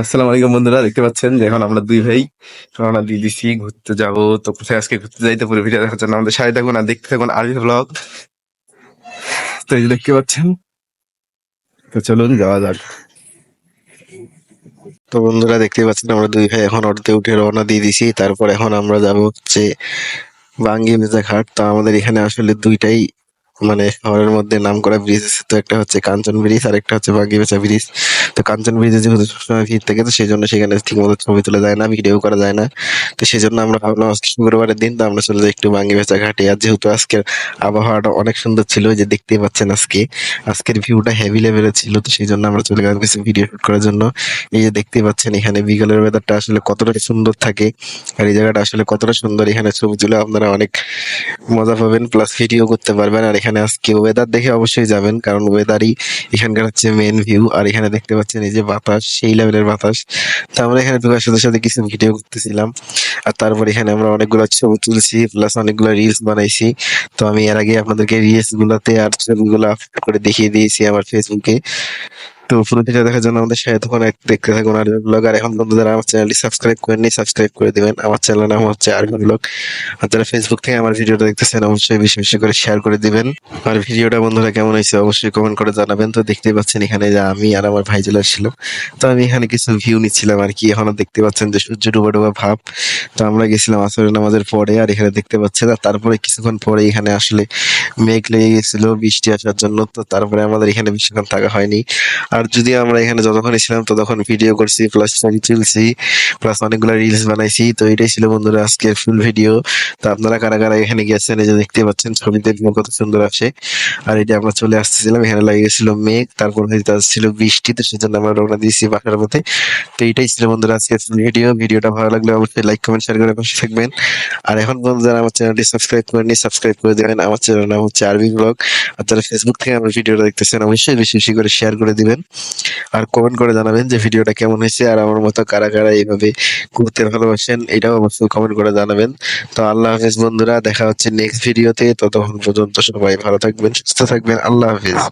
আসসালামু আলাইকুম বন্ধুরা, দেখতে পাচ্ছেন যে এখন আমরা দুই ভাই রওনা দিয়ে দিছি, ঘুরতে যাব। তো কোথায় আজকে ঘুরতে যাইতে পুরো ভিডিও দেখার জন্য আমাদের সাথে থাকুন আর দেখতে থাকুন আরবি ব্লগ তো এই দেখতে পাচ্ছেন, তো চলুন যাওয়া যাক। তো বন্ধুরা, দেখতে পাচ্ছেন আমরা দুই ভাই এখন অটোতে উঠে রওনা দিয়ে দিছি। তারপর এখন আমরা যাব হচ্ছে বাঙ্গি মেজা ঘাট তো আমাদের এখানে আসলে দুইটাই মানে শহরের মধ্যে নাম করা ব্রিজ আছে। তো একটা হচ্ছে কাঞ্চন ব্রিজ আর একটা হচ্ছে মেজা ব্রিজ তো কাঞ্চন ব্রিজে যেহেতু সবসময় ভিড় থাকে, তো সেই জন্য সেখানে ঠিক মতো ছবি তোলা যায় না ভিডিও করা যায় না। তো সেই জন্য আমরা ভাবলাম আজকে শুক্রবারের দিন, তো আমরা চলে যাই একটু বাঙ্গি বেচা ঘাটে আর যেহেতু আজকের আবহাওয়াটা অনেক সুন্দর ছিল যে দেখতেই পাচ্ছেন আজকে, আজকের ভিউটা হেভি লেভেলের ছিল, তো সেই জন্য আমরা চলে গেলাম কিছু ভিডিও শুট করার জন্য। এই যে দেখতেই পাচ্ছেন, এখানে বিকেলের ওয়েদারটা আসলে কতটা সুন্দর থাকে, আর এই জায়গাটা আসলে কতটা সুন্দর, এখানে ছবি তুলে আপনারা অনেক মজা পাবেন প্লাস ভিডিও করতে পারবেন। আর এখানে আজকে ওয়েদার দেখে অবশ্যই যাবেন, কারণ ওয়েদারই এখানকার হচ্ছে মেন ভিউ আর এখানে দেখতে এই যে বাতাস, সেই লেভেলের বাতাস। তো আমরা এখানে ঢোকার সাথে সাথে কিছু ভিডিও করতেছিলাম। আর তারপর এখানে আমরা অনেকগুলো ছবি তুলছি প্লাস অনেকগুলো রিলস বানাইছি। তো আমি এর আগে আপনাদেরকে রিলস গুলাতে আর ছবিগুলো আপলোড করে দেখিয়ে দিয়েছি আমার ফেসবুকে তো পুরো দেখার জন্য আমাদের সাথে তখন দেখতে থাকুন আর ব্লগ আর এখন বন্ধু যারা আমার চ্যানেলটি সাবস্ক্রাইব করেননি সাবস্ক্রাইব করে দিবেন। আমার চ্যানেল নাম হচ্ছে আরবি ব্লগ আর যারা ফেসবুক থেকে আমার ভিডিওটা দেখতেছেন, অবশ্যই বেশি বেশি করে শেয়ার করে দিবেন। আর ভিডিওটা বন্ধুরা কেমন হয়েছে, অবশ্যই কমেন্ট করে জানাবেন। তো দেখতেই পাচ্ছেন এখানে যে আমি আর আমার ভাই চলে আসছিল। তো আমি এখানে কিছু ভিউ নিচ্ছিলাম আর কি। এখনও দেখতে পাচ্ছেন যে সূর্য ডুবা ডুবা ভাব। তো আমরা গেছিলাম আসরের নামাজের পরে আর এখানে দেখতে পাচ্ছেন, আর তারপরে কিছুক্ষণ পরে এখানে আসলে মেঘ লেগে গেছিল বৃষ্টি আসার জন্য। তো তারপরে আমাদের এখানে বেশিক্ষণ থাকা হয়নি। আর যদি আমরা এখানে যতক্ষণ ছিলাম ততক্ষণ ভিডিও করছি প্লাস ছবি তুলছি প্লাস অনেকগুলো রিলস বানাইছি, তো এটাই ছিল বন্ধুরা আজকে ফুল ভিডিও তো আপনারা কারা কারা এখানে গেছেন এই যে দেখতে পাচ্ছেন ছবিতে কত সুন্দর আসে। আর এটা আমরা চলে আসতেছিলাম, এখানে লাগে গেছিল মেঘ, তারপর ছিল বৃষ্টি, তো সেজন্য আমরা রওনা দিয়েছি বাসার মধ্যে। তো এইটাই ছিল বন্ধুরা আজকে ভিডিও ভিডিওটা ভালো লাগলে অবশ্যই লাইক কমেন্ট শেয়ার করে পাশে থাকবেন। আর এখন যারা আমার চ্যানেলটি সাবস্ক্রাইব করেনি সাবস্ক্রাইব করে দেবেন। আমার চ্যানেল নাম হচ্ছে আরবি ব্লগ আর যারা ফেসবুক থেকে আমার ভিডিওটা দেখতেছেন, অবশ্যই বেশি বেশি করে শেয়ার করে দিবেন। আর কমেন্ট করে জানাবেন যে ভিডিওটা কেমন হয়েছে আর আমার মতো কারা কারা এইভাবে ঘুরতে ভালোবাসেন, এটাও অবশ্যই কমেন্ট করে জানাবেন। তো আল্লাহ হাফিজ বন্ধুরা, দেখা হচ্ছে নেক্সট ভিডিওতে ততক্ষণ পর্যন্ত সবাই ভালো থাকবেন, সুস্থ থাকবেন। আল্লাহ হাফেজ।